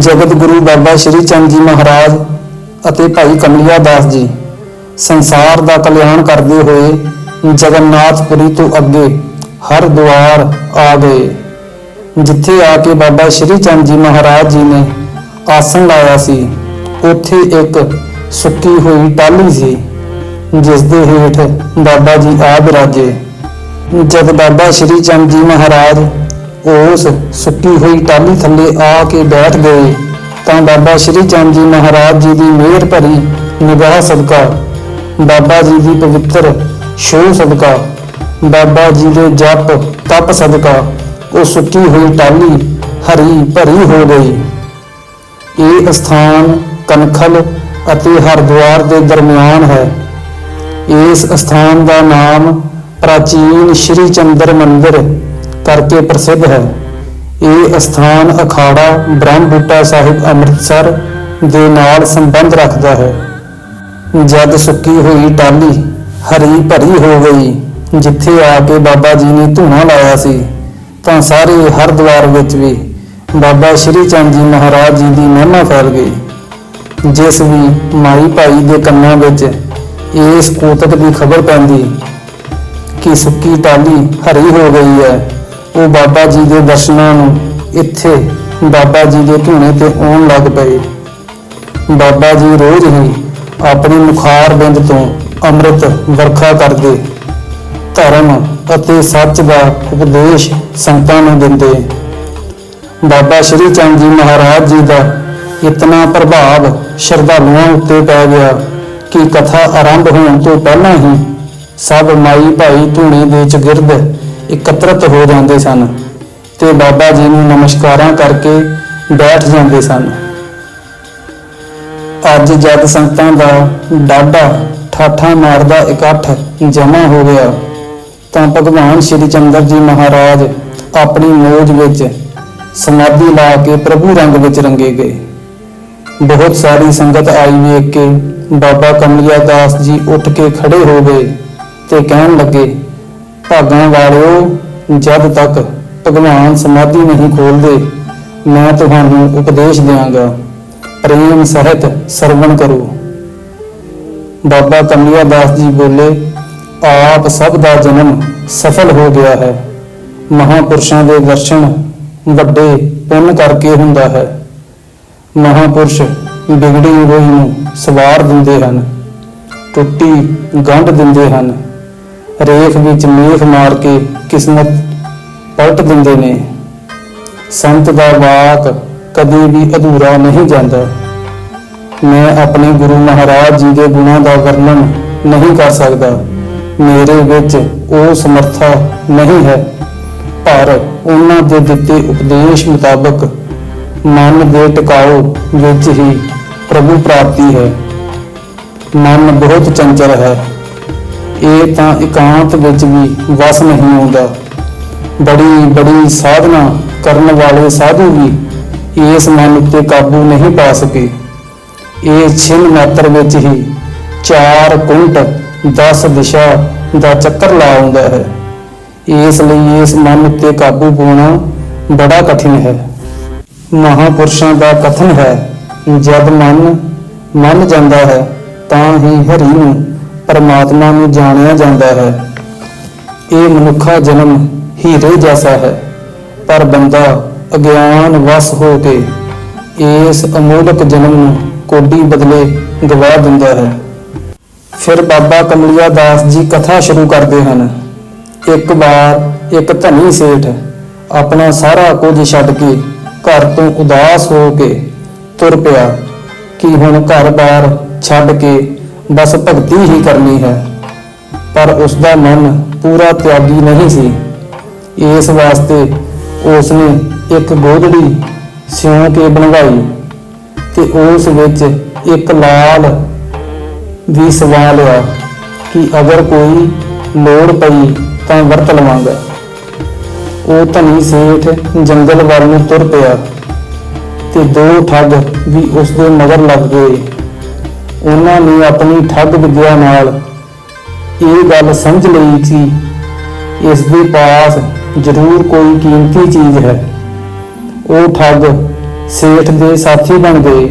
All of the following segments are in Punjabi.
ਜਗਤ ਗੁਰੂ ਬਾਬਾ ਸ਼੍ਰੀ ਚੰਦ ਜੀ ਮਹਾਰਾਜ ਅਤੇ ਭਾਈ ਕਮਲਿਆ ਦਾਸ ਜੀ ਸੰਸਾਰ ਦਾ ਕਲਿਆਣ ਕਰਦੇ ਹੋਏ ਜਗਨਨਾਥਪੁਰੀ ਤੋਂ ਅੱਗੇ ਹਰ ਦੁਆਰ ਆ ਗਏ, ਜਿੱਥੇ ਆ ਕੇ ਬਾਬਾ ਸ਼੍ਰੀ ਚੰਦ ਜੀ ਮਹਾਰਾਜ ਜੀ ਨੇ ਆਸਣ ਲਾਇਆ ਸੀ। ਉੱਥੇ ਇੱਕ ਸੁੱਕੀ ਹੋਈ ਟਾਹਲੀ ਸੀ ਜਿਸ ਦੇ ਹੇਠ ਬਾਬਾ ਜੀ ਆ ਬਿਰਾਜੇ ਜਦ ਬਾਬਾ ਸ਼੍ਰੀ ਚੰਦ ਜੀ ਮਹਾਰਾਜ ਉਸ ਸੁੱਕੀ ਹੋਈ ਟਾਹਲੀ ਥੱਲੇ ਆ ਕੇ ਬੈਠ ਗਏ, ਤਾਂ ਬਾਬਾ ਸ਼੍ਰੀ ਚੰਦ ਜੀ ਮਹਾਰਾਜ ਜੀ ਦੀ ਮਿਹਰ ਭਰੀ ਨਿਗਾਹ ਸਦਕਾ, ਬਾਬਾ ਜੀ ਦੀ ਪਵਿੱਤਰ ਸ਼ੋਅ ਸਦਕਾ, ਬਾਬਾ ਜੀ ਦੇ ਜਪ ਤਪ ਸਦਕਾ, ਉਹ ਸੁੱਕੀ ਹੋਈ ਟਾਹਲੀ ਹਰੀ ਭਰੀ ਹੋ ਗਈ। ਇਹ ਸਥਾਨ ਕਨਖਲ ਅਤੇ ਹਰਦੁਆਰ ਦੇ ਦਰਮਿਆਨ ਹੈ। ਇਸ ਸਥਾਨ ਦਾ ਨਾਮ ਪ੍ਰਾਚੀਨ ਸ਼੍ਰੀ ਚੰਦਰ ਮੰਦਿਰ ਕਰਕੇ ਪ੍ਰਸਿੱਧ ਹੈ। ਇਹ ਸਥਾਨ ਅਖਾੜਾ ਬ੍ਰਹਮ ਬੂਟਾ ਸਾਹਿਬ ਅੰਮ੍ਰਿਤਸਰ ਦੇ ਨਾਲ ਸੰਬੰਧ ਰੱਖਦਾ ਹੈ। ਜਦ ਸੁੱਕੀ ਹੋਈ ਟਾਹਲੀ ਹਰੀ ਭਰੀ ਹੋ ਗਈ, ਜਿੱਥੇ ਆ ਕੇ ਬਾਬਾ ਜੀ ਨੇ ਧੂਣਾ ਲਾਇਆ ਸੀ, ਤਾਂ ਸਾਰੇ ਹਰਦੁਆਰ ਵਿੱਚ ਵੀ ਬਾਬਾ ਸ਼੍ਰੀ ਚੰਦ ਜੀ ਮਹਾਰਾਜ ਜੀ ਦੀ ਮਹਿਮਾ ਫੈਲ ਗਈ। ਜਿਸ ਵੀ ਮਾਈ ਭਾਈ ਦੇ ਕੰਨਾਂ ਵਿੱਚ ਇਸ ਕੋਤਕ ਦੀ ਖਬਰ ਪੈਂਦੀ ਕਿ ਸੁੱਕੀ ਟਾਹਲੀ ਹਰੀ ਹੋ ਗਈ ਹੈ। ਉਹ ਬਾਬਾ ਜੀ ਦੇ ਦਰਸ਼ਨਾਂ ਨੂੰ ਇੱਥੇ ਬਾਬਾ ਜੀ ਦੇ ਧੂਣੇ ਤੇ ਆਉਣ ਲੱਗ ਪਏ। ਬਾਬਾ ਜੀ ਰੋਜ਼ ਹੀ ਆਪਣੀ ਮੁਖਾਰ ਬਿੰਦ ਤੋਂ ਅੰਮ੍ਰਿਤ ਵਰਖਾ ਕਰਦੇ, ਧਰਮ ਅਤੇ ਸੱਚ ਦਾ ਉਪਦੇਸ਼ ਸੰਤਾਂ ਨੂੰ ਦਿੰਦੇ। ਬਾਬਾ ਸ਼੍ਰੀ ਚੰਦ ਜੀ ਮਹਾਰਾਜ ਜੀ ਦਾ ਇਤਨਾ ਪ੍ਰਭਾਵ ਸ਼ਰਧਾਲੂਆਂ ਉੱਤੇ ਪੈ ਗਿਆ ਕਿ ਕਥਾ ਆਰੰਭ ਹੋਣ ਤੋਂ ਪਹਿਲਾਂ ਹੀ ਸਭ ਮਾਈ ਭਾਈ ਧੂਣੀ ਦੇ ਚਗਿਰਦ ਇਕੱਤਰਤ ਹੋ ਜਾਂਦੇ ਸਨ ਤੇ ਬਾਬਾ ਜੀ ਨੂੰ ਨਮਸਕਾਰਾਂ ਕਰਕੇ ਬੈਠ ਜਾਂਦੇ ਸਨ। ਅੱਜ ਜਦ ਸੰਗਤਾਂ ਦਾ ਡਾਢਾ ਠਾਠਾ ਮਾਰਦਾ ਇਕੱਠ ਜਮ੍ਹਾਂ ਹੋ ਗਿਆ, ਤਾਂ ਭਗਵਾਨ ਸ਼੍ਰੀ ਚੰਦਰ ਜੀ ਮਹਾਰਾਜ ਆਪਣੀ ਮੋਜ ਵਿੱਚ ਸਮਾਧੀ ਲਾ ਕੇ ਪ੍ਰਭੂ ਰੰਗ ਵਿੱਚ ਰੰਗੇ ਗਏ। ਬਹੁਤ ਸਾਰੀ ਸੰਗਤ ਆਈ ਵੇਖ ਕੇ ਬਾਬਾ ਕਮਲਿਆ ਦਾਸ ਜੀ ਉੱਠ ਕੇ ਖੜੇ ਹੋ ਗਏ ਤੇ ਕਹਿਣ ਲੱਗੇ ਭਾਗਾਂ ਵਾਲਿਓ, ਜਦ ਤੱਕ ਭਗਵਾਨ ਸਮਾਧੀ ਨਹੀਂ ਖੋਲਦੇ, ਮੈਂ ਤੁਹਾਨੂੰ ਉਪਦੇਸ਼ ਦਿਆਂਗਾ, ਪ੍ਰੇਮ ਸਹਿਤ ਸਰਵਣ ਕਰੋ। ਬਾਬਾ ਕਮਲਿਆ ਦਾਸ ਜੀ ਬੋਲੇ, ਆਪ ਸਭ ਦਾ ਜਨਮ ਸਫਲ ਹੋ ਗਿਆ ਹੈ। ਮਹਾਪੁਰਸ਼ਾਂ ਦੇ ਦਰਸ਼ਨ ਵੱਡੇ ਪੁੰਨ ਕਰਕੇ ਹੁੰਦਾ ਹੈ। ਮਹਾਪੁਰਸ਼ ਵਿਗੜੀ ਹੋਈ ਨੂੰ ਸਵਾਰ ਦਿੰਦੇ ਹਨ, ਟੁੱਟੀ ਗੰਢ ਦਿੰਦੇ ਹਨ। ਰੇਖ ਵਿੱਚ ਮੇਖ ਮਾਰ ਕੇ ਕਿਸਮਤ ਪਲਟ ਦਿੰਦੇ ਨੇ। ਸੰਤ ਦਾ ਵਾਕ ਕਦੇ ਵੀ ਅਧੂਰਾ ਨਹੀਂ ਜਾਂਦਾ। ਮੈਂ ਆਪਣੇ ਗੁਰੂ ਮਹਾਰਾਜ ਜੀ ਦੇ ਗੁਣਾਂ ਦਾ ਵਰਣਨ ਨਹੀਂ ਕਰ ਸਕਦਾ। ਮੇਰੇ ਵਿੱਚ ਉਹ ਸਮਰੱਥਾ ਨਹੀਂ ਹੈ। ਪਰ ਉਹਨਾਂ ਦੇ ਦਿੱਤੇ ਉਪਦੇਸ਼ ਮੁਤਾਬਕ ਮਨ ਦੇ ਟਿਕਾਓ ਵਿੱਚ ਹੀ ਪ੍ਰਭੂ ਪ੍ਰਾਪਤੀ ਹੈ। ਮਨ ਬਹੁਤ ਚੰਚਲ ਹੈ। ਇਹ ਤਾਂ ਇਕਾਂਤ ਵਿੱਚ ਵੀ ਵਸ ਨਹੀਂ ਆਉਂਦਾ। ਬੜੀ ਬੜੀ ਸਾਧਨਾ ਕਰਨ ਵਾਲੇ ਸਾਧੂ ਵੀ ਇਸ ਮਨ ਉੱਤੇ ਕਾਬੂ ਨਹੀਂ ਪਾ ਸਕੇ। ਇਹ ਛਿਨ ਮਾਤਰ ਵਿੱਚ ਹੀ ਚਾਰ ਕੁੰਟ 10 ਦਿਸ਼ਾ ਦਾ ਚੱਕਰ ਲਾ ਆਉਂਦਾ ਹੈ। ਇਸ ਲਈ ਇਸ ਮਨ ਉੱਤੇ ਕਾਬੂ ਪਾਉਣਾ ਬੜਾ ਕਠਿਨ ਹੈ। ਮਹਾਪੁਰਸ਼ਾਂ ਦਾ ਕਥਨ ਹੈ, ਜਦ ਮਨ, ਮੰਨ ਜਾਂਦਾ ਹੈ, ਤਾਂ ਹੀ ਹਰੀ ਨੂੰ ਪਰਮਾਤਮਾ ਨੂੰ ਜਾਣਿਆ ਜਾਂਦਾ ਹੈ। ਇਹ ਮਨੁੱਖਾ ਜਨਮ ਹੀਰੇ ਜੈਸਾ ਹੈ, ਪਰ ਬੰਦਾ ਅਗਿਆਨ ਵਸ ਹੋ ਕੇ ਇਸ ਅਮੋਲਕ ਜਨਮ ਨੂੰ ਕੋਡੀ ਬਦਲੇ ਗਵਾ ਦਿੰਦਾ ਹੈ। ਫਿਰ ਬਾਬਾ ਕਮਲਿਆ ਦਾਸ ਜੀ ਕਥਾ ਸ਼ੁਰੂ ਕਰਦੇ ਹਨ। ਇੱਕ ਵਾਰ ਇੱਕ ਧਨੀ ਸੇਠ ਆਪਣਾ ਸਾਰਾ ਕੁਝ ਛੱਡ ਕੇ ਘਰ ਤੋਂ ਉਦਾਸ ਹੋ ਕੇ ਤੁਰ ਪਿਆ ਕਿ ਹੁਣ ਘਰ-ਬਾਰ ਛੱਡ ਕੇ ਬਸ ਭਗਤੀ ਹੀ ਕਰਨੀ ਹੈ। ਪਰ ਉਸ ਦਾ ਮਨ ਪੂਰਾ ਤਿਆਗੀ ਨਹੀਂ ਸੀ। ਇਸ ਵਾਸਤੇ ਉਸ ਨੇ ਇੱਕ ਗੋਧੜੀ ਸਿਉਂ ਕੇ ਬਣਵਾਈ ਤੇ ਉਸ ਵਿੱਚ ਇੱਕ ਲਾਲ ਵੀ ਸਵਾ ਲਿਆ ਕਿ ਅਗਰ ਕੋਈ ਲੋੜ ਪਈ ਤਾਂ ਵਰਤ ਲਵਾਂਗਾ। ਉਹ ਧਨੀ ਸੇਠ ਜੰਗਲ ਵੱਲ ਨੂੰ ਤੁਰ ਪਿਆ ਤੇ ਦੋ ਠੱਗ ਵੀ ਉਸ ਦੇ ਮਗਰ ਲੱਗ ਗਏ। ਉਹਨਾਂ ਨੇ ਆਪਣੀ ਠੱਗ ਵਿਦਿਆ ਨਾਲ ਇਹ ਗੱਲ ਸਮਝ ਲਈ ਸੀ ਇਸ ਦੇ ਪਾਸ ਜ਼ਰੂਰ ਕੋਈ ਕੀਮਤੀ ਚੀਜ਼ ਹੈ। ਉਹ ਠੱਗ ਸੇਠ ਦੇ ਸਾਥੀ ਬਣ ਗਏ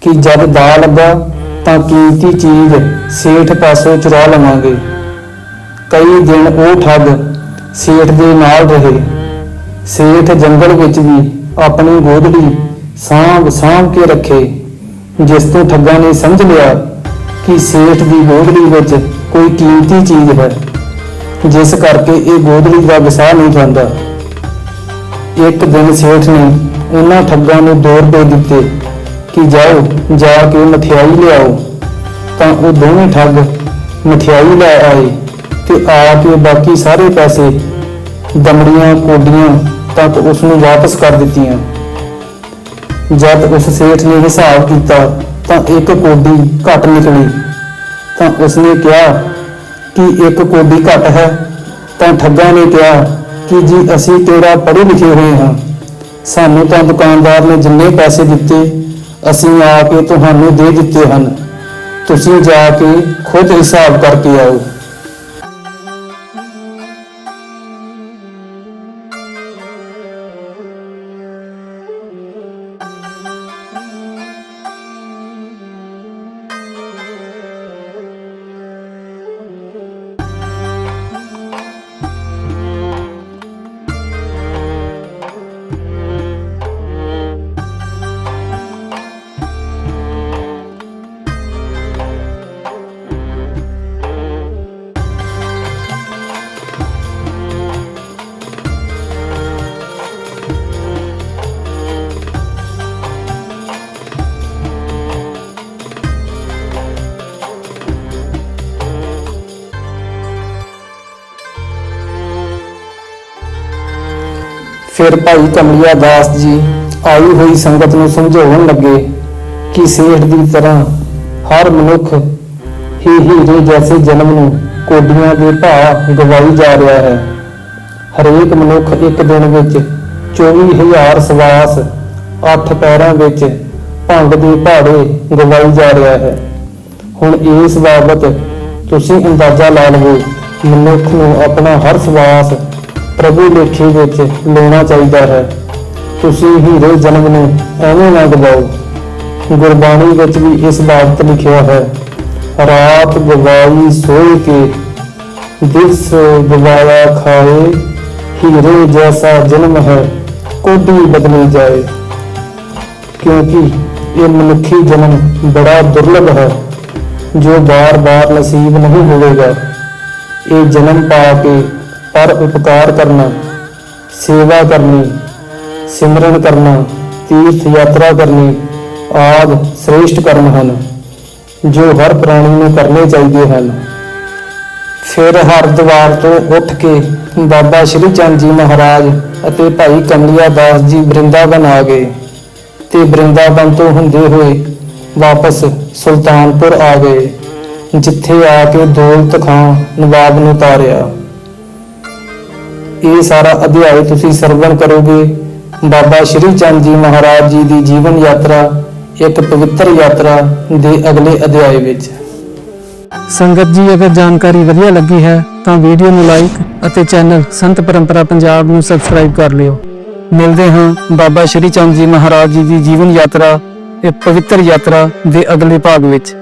ਕਿ ਜਦ ਦਾ ਲੱਗਾ ਤਾਂ ਕੀਮਤੀ ਚੀਜ਼ ਸੇਠ ਪਾਸੋਂ ਚੁਰਾ ਲਵਾਂਗੇ। ਕਈ ਦਿਨ ਉਹ ਠੱਗ ਸੇਠ ਦੇ ਨਾਲ ਰਹੇ। ਸੇਠ ਜੰਗਲ ਵਿੱਚ ਵੀ ਆਪਣੀ ਗੋਦੜੀ ਸਾਂਭ ਸਾਂਭ ਕੇ ਰੱਖੇ। ਜਿਸ ਤੋਂ ਠੱਗਾਂ ਨੇ ਸਮਝ ਲਿਆ ਕਿ ਸੇਠ ਦੀ ਗੋਦੜੀ ਵਿੱਚ ਕੋਈ ਕੀਮਤੀ ਚੀਜ਼ ਹੈ, ਜਿਸ ਕਰਕੇ ਇਹ ਗੋਦੜੀ ਦਾ ਵਿਸਾਹ ਨਹੀਂ ਜਾਂਦਾ। ਇੱਕ ਦਿਨ ਸੇਠ ਨੇ ਉਹਨਾਂ ਠੱਗਾਂ ਨੂੰ 2 ਰੁਪਏ ਦਿੱਤੇ ਕਿ ਜਾਓ, ਜਾ ਕੇ ਮਠਿਆਈ ਲਿਆਓ। ਤਾਂ ਉਹ ਦੋਵੇਂ ਠੱਗ ਮਠਿਆਈ ਲੈ ਆਏ ਤੇ ਆ ਕੇ ਬਾਕੀ ਸਾਰੇ ਪੈਸੇ ਦਮੜੀਆਂ ਕੋਡੀਆਂ ਤੱਕ ਉਸ ਨੂੰ ਵਾਪਸ ਕਰ ਦਿੱਤੀਆਂ। ਜਦ ਉਸ ਸੇਠ ਨੇ ਹਿਸਾਬ ਕੀਤਾ ਤਾਂ ਇੱਕ ਕੋਡੀ ਘੱਟ ਨਿਕਲੀ। ਤਾਂ ਉਸਨੇ ਕਿਹਾ ਕਿ ਇੱਕ ਕੋਡੀ ਘੱਟ ਹੈ। ਤਾਂ ਠੱਗਾਂ ਨੇ ਕਿਹਾ ਕਿ ਜੀ ਅਸੀਂ ਤੇਰਾ ਪੜ੍ਹੇ ਲਿਖੇ ਹੋਏ ਹਾਂ। ਸਾਨੂੰ ਤਾਂ ਦੁਕਾਨਦਾਰ ਨੇ ਜਿੰਨੇ ਪੈਸੇ ਦਿੱਤੇ, ਅਸੀਂ ਆ ਕੇ ਤੁਹਾਨੂੰ ਦੇ ਦਿੱਤੇ ਹਨ। ਤੁਸੀਂ ਜਾ ਕੇ ਖੁਦ ਹਿਸਾਬ ਕਰਕੇ ਆਓ। ਫਿਰ ਭਾਈ ਕਮਲਿਆ ਦਾਸ ਜੀ ਆਈ ਹੋਈ ਸੰਗਤ ਨੂੰ ਸਮਝਾਉਣ ਲੱਗੇ ਕਿ ਸੇਠ ਦੀ ਤਰ੍ਹਾਂ ਹਰ ਮਨੁੱਖ ਹੀ ਹੀਰੇ ਜੈਸੇ ਜਨਮ ਨੂੰ ਕੋਡੀਆਂ ਦੇ ਭਾਅ ਗਵਾਈ ਜਾ ਰਿਹਾ ਹੈ। ਹਰੇਕ ਮਨੁੱਖ ਇੱਕ ਦਿਨ ਵਿੱਚ 24000 ਸਵਾਸ, ਅੱਠ ਪੈਰਾਂ ਵਿੱਚ ਭੰਗ ਦੇ ਭਾੜੇ ਗਵਾਈ ਜਾ ਰਿਹਾ ਹੈ। ਹੁਣ ਇਸ ਬਾਬਤ ਤੁਸੀਂ ਅੰਦਾਜ਼ਾ ਲਾ ਲਵੋ, ਮਨੁੱਖ ਨੂੰ ਆਪਣਾ ਹਰ ਸਵਾਸ ਪ੍ਰਭੂ ਲੇਖੇ ਵਿੱਚ ਲੈਣਾ ਚਾਹੀਦਾ ਹੈ। ਤੁਸੀਂ ਹੀਰੇ ਜਨਮ ਨੂੰ ਐਵੇਂ ਨਾ ਗਵਾਓ ਗੁਰਬਾਣੀ ਵਿੱਚ ਵੀ ਇਸ ਬਾਬਤ ਲਿਖਿਆ ਹੈ, ਰਾਤ ਗਵਾਈ ਸੋਈ ਕੇ, ਦਿਸ ਗਵਾਇਆ ਖਾਏ, ਹੀਰੇ ਜੈਸਾ ਜਨਮ ਹੈ ਕੋਡੀ ਬਦਲੀ ਜਾਏ। ਕਿਉਂਕਿ ਇਹ ਮਨੁੱਖੀ ਜਨਮ ਬੜਾ ਦੁਰਲਭ ਹੈ, ਜੋ ਬਾਰ-ਬਾਰ ਨਸੀਬ ਨਹੀਂ ਹੋਵੇਗਾ। ਇਹ ਜਨਮ ਪਾ ਕੇ ਪਰ ਉਪਕਾਰ ਕਰਨਾ, ਸੇਵਾ ਕਰਨੀ, ਸਿਮਰਨ ਕਰਨਾ, ਤੀਰਥ ਯਾਤਰਾ ਕਰਨੀ, ਆਦ ਸ੍ਰੇਸ਼ਟ ਕਰਮ ਹਨ, ਜੋ ਹਰ ਪ੍ਰਾਣੀ ਨੂੰ ਕਰਨੇ ਚਾਹੀਦੇ ਹਨ। ਫਿਰ ਹਰਿਦੁਆਰ ਤੋਂ ਉੱਠ ਕੇ ਬਾਬਾ ਸ਼੍ਰੀ ਚੰਦ ਜੀ ਮਹਾਰਾਜ ਅਤੇ ਭਾਈ ਕਮਲਿਆ ਦਾਸ ਜੀ ਬ੍ਰਿੰਦਾਵਨ ਆ ਗਏ ਤੇ ਬ੍ਰਿੰਦਾਵਨ ਤੋਂ ਹੁੰਦੇ ਹੋਏ ਵਾਪਸ ਸੁਲਤਾਨਪੁਰ ਆ ਗਏ, ਜਿੱਥੇ ਆ ਕੇ ਦੌਲਤ ਖਾਂ ਨਵਾਬ ਨੂੰ ਤਾਰਿਆ ਇਹ ਸਾਰਾ ਅਧਿਆਇ ਤੁਸੀਂ ਸਰਵਣ ਕਰੋਗੇ। ਬਾਬਾ ਸ਼੍ਰੀ ਚੰਦ ਜੀ ਮਹਾਰਾਜ ਜੀ ਦੀ ਜੀਵਨ ਯਾਤਰਾ, ਇੱਕ ਪਵਿੱਤਰ ਯਾਤਰਾ ਦੇ ਅਗਲੇ ਅਧਿਆਇ ਵਿੱਚ। ਸੰਗਤ ਜੀ, ਅਗਰ ਜਾਣਕਾਰੀ ਵਧੀਆ ਲੱਗੀ ਹੈ, ਤਾਂ ਵੀਡੀਓ ਨੂੰ ਲਾਈਕ ਅਤੇ ਚੈਨਲ ਸੰਤ ਪਰੰਪਰਾ ਪੰਜਾਬ ਨੂੰ ਸਬਸਕ੍ਰਾਈਬ ਕਰ ਲਿਓ। ਮਿਲਦੇ ਹਾਂ ਬਾਬਾ ਸ਼੍ਰੀ ਚੰਦ ਜੀ ਮਹਾਰਾਜ ਜੀ ਦੀ ਜੀਵਨ ਯਾਤਰਾ ਇਹ ਪਵਿੱਤਰ ਯਾਤਰਾ ਦੇ ਅਗਲੇ ਭਾਗ ਵਿੱਚ।